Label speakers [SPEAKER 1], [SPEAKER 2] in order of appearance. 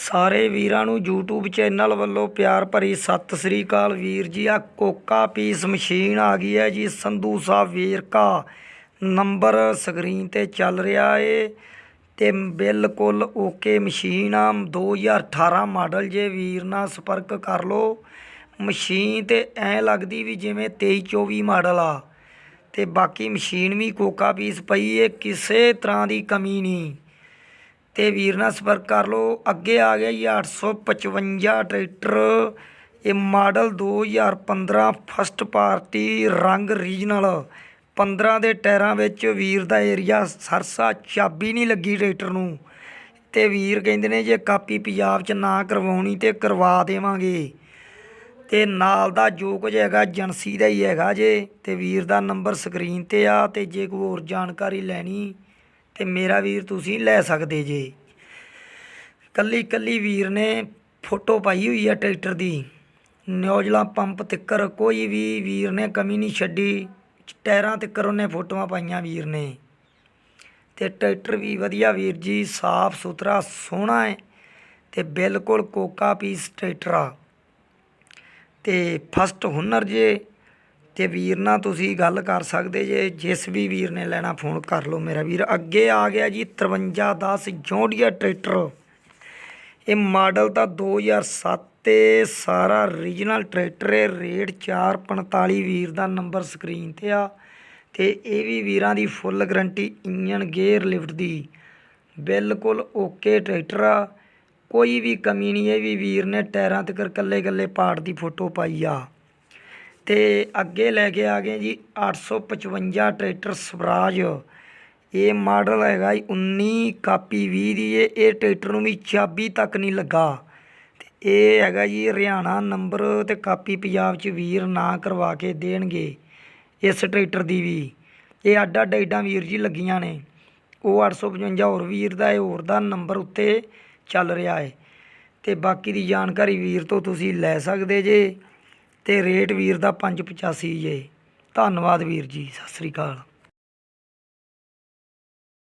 [SPEAKER 1] ਸਾਰੇ ਵੀਰਾਂ ਨੂੰ YouTube ਚੈਨਲ ਵੱਲੋਂ ਪਿਆਰ ਭਰੀ ਸਤਿ ਸ੍ਰੀ ਅਕਾਲ ਵੀਰ ਜੀ। ਆ ਕੋਕਾ ਪੀਸ ਮਸ਼ੀਨ ਆ ਗਈ ਹੈ ਜੀ, ਸੰਧੂ ਸਾਹਿਬ ਵੇਰਕਾ ਨੰਬਰ ਸਕਰੀਨ ਤੇ ਚੱਲ ਰਿਹਾ ਏ ਤੇ ਬਿਲਕੁਲ ਓਕੇ ਮਸ਼ੀਨ ਆ। 2018 ਮਾਡਲ ਜੇ ਵੀਰ ਨਾਲ ਸੰਪਰਕ ਕਰ ਲਓ। ਮਸ਼ੀਨ ਤੇ ਐ ਲੱਗਦੀ ਵੀ ਜਿਵੇਂ 23 24 ਮਾਡਲ ਆ। ਤੇ ਬਾਕੀ ਮਸ਼ੀਨ ਵੀ ਕੋਕਾ ਪੀਸ ਪਈ ਏ, ਕਿਸੇ ਤਰ੍ਹਾਂ ਦੀ ਕਮੀ ਨਹੀਂ। ਤੇ ਵੀਰ ਨਾਲ ਸੰਪਰਕ ਕਰ ਲਓ। ਅੱਗੇ ਆ ਗਿਆ ਜੀ 855 ਟਰੈਕਟਰ। ਇਹ ਮਾਡਲ 2015 ਫਸਟ ਪਾਰਟੀ ਰੰਗ ਰੀਜਨਲ। 15 ਦੇ ਟਾਇਰਾਂ ਵਿੱਚ ਵੀਰ ਦਾ ਏਰੀਆ ਸਰਸਾ ਚਾਬੀ ਨਹੀਂ ਲੱਗੀ ਟਰੈਕਟਰ ਨੂੰ। ਤੇ ਵੀਰ ਕਹਿੰਦੇ ਨੇ ਜੇ ਕਾਪੀ ਪੰਜਾਬ 'ਚ ਨਾ ਕਰਵਾਉਣੀ ਤੇ ਕਰਵਾ ਦੇਵਾਂਗੇ। ਤੇ ਨਾਲ ਦਾ ਜੋ ਕੁਝ ਹੈਗਾ ਏਜੰਸੀ ਦਾ ਹੀ ਹੈਗਾ ਜੇ। ਤੇ ਵੀਰ ਦਾ ਨੰਬਰ ਸਕਰੀਨ ਤੇ ਆ ਤੇ ਜੇ ਕੋਈ ਹੋਰ ਜਾਣਕਾਰੀ ਲੈਣੀ ਤੇ ਮੇਰਾ ਵੀਰ ਤੁਸੀਂ ਲੈ ਸਕਦੇ ਜੇ। ਕੱਲੀ ਕੱਲੀ ਵੀਰ ਨੇ ਫੋਟੋ ਪਾਈ ਹੋਈ ਹੈ ਟਰੈਕਟਰ ਦੀ। ਨਿਊਜ਼ਲਾ ਪੰਪ ਤਿੱਕਰ ਕੋਈ ਵੀ ਵੀਰ ਨੇ ਕਮੀ ਨਹੀਂ ਛੱਡੀ। ਟਾਇਰਾਂ ਤਿੱਕਰ ਉਹਨੇ ਫੋਟੋਆਂ ਪਾਈਆਂ ਵੀਰ ਨੇ। ਤੇ ਟਰੈਕਟਰ ਵੀ ਵਧੀਆ ਵੀਰ ਜੀ, ਸਾਫ਼ ਸੁਥਰਾ, ਸੋਹਣਾ ਹੈ ਤੇ ਬਿਲਕੁਲ ਕੋਕਾ ਪੀਸ ਟਰੈਕਟਰ ਆ। ਤੇ ਫਸਟ ਹੁਨਰ ਜੇ ਅਤੇ ਵੀਰ ਨਾਲ ਤੁਸੀਂ ਗੱਲ ਕਰ ਸਕਦੇ ਜੇ, ਜਿਸ ਵੀ ਵੀਰ ਨੇ ਲੈਣਾ, ਫੋਨ ਕਰ ਲਓ ਮੇਰਾ ਵੀਰ। ਅੱਗੇ ਆ ਗਿਆ ਜੀ 5310 ਜੌਂਡੀਆ ਟਰੈਕਟਰ। ਇਹ ਮਾਡਲ ਤਾਂ 2007 ਤੇ ਸਾਰਾ ਰੀਜਨਲ ਟਰੈਕਟਰ ਹੈ, ਰੇਟ 445 ਵੀਰ ਦਾ ਨੰਬਰ ਸਕਰੀਨ ਤੇ ਆ। ਤੇ ਇਹ ਵੀ ਵੀਰਾਂ ਦੀ full guarantee engine gear, lift ਦੀ। ਬਿਲਕੁਲ ਓਕੇ ਟਰੈਕਟਰ ਆ। ਕੋਈ ਵੀ ਕਮੀ ਨਹੀਂ ਇਹ ਵੀ ਵੀਰ ਨੇ ਟਾਇਰਾਂ ਤੇ ਕੱਲੇ ਕੱਲੇ ਪਾਰਟ ਦੀ ਫੋਟੋ ਪਾਈ ਆ। ਅਤੇ ਅੱਗੇ ਲੈ ਕੇ ਆ ਗਏ ਜੀ 855 ਟਰੈਕਟਰ ਸਵਰਾਜ। ਇਹ ਮਾਡਲ ਹੈਗਾ ਜੀ 19 ਕਾਪੀ ਵੀਹ ਦੀ ਹੈ ਇਹ ਟਰੈਕਟਰ ਨੂੰ ਵੀ ਚਾਬੀ ਤੱਕ ਨਹੀਂ ਲੱਗਾ। ਅਤੇ ਇਹ ਹੈਗਾ ਜੀ ਹਰਿਆਣਾ ਨੰਬਰ ਅਤੇ ਕਾਪੀ ਪੰਜਾਬ 'ਚ ਵੀਰ ਨਾ ਕਰਵਾ ਕੇ ਦੇਣਗੇ ਇਸ ਟਰੈਕਟਰ ਦੀ ਵੀ। ਇਹ ਅੱਡ ਅੱਡ ਐਡਾਂ ਵੀਰ ਜੀ ਲੱਗੀਆਂ ਨੇ। ਉਹ 855 ਹੋਰ ਵੀਰ ਦਾ ਹੈ ਹੋਰ ਦਾ ਨੰਬਰ ਉੱਤੇ ਚੱਲ ਰਿਹਾ ਹੈ ਅਤੇ ਬਾਕੀ ਦੀ ਜਾਣਕਾਰੀ ਵੀਰ ਤੋਂ ਤੁਸੀਂ ਲੈ ਸਕਦੇ ਜੇ। ਅਤੇ ਰੇਟ ਵੀਰ ਦਾ 585 ਜੇ। ਧੰਨਵਾਦ ਵੀਰ ਜੀ ਸਤਿ ਸ੍ਰੀ ਅਕਾਲ।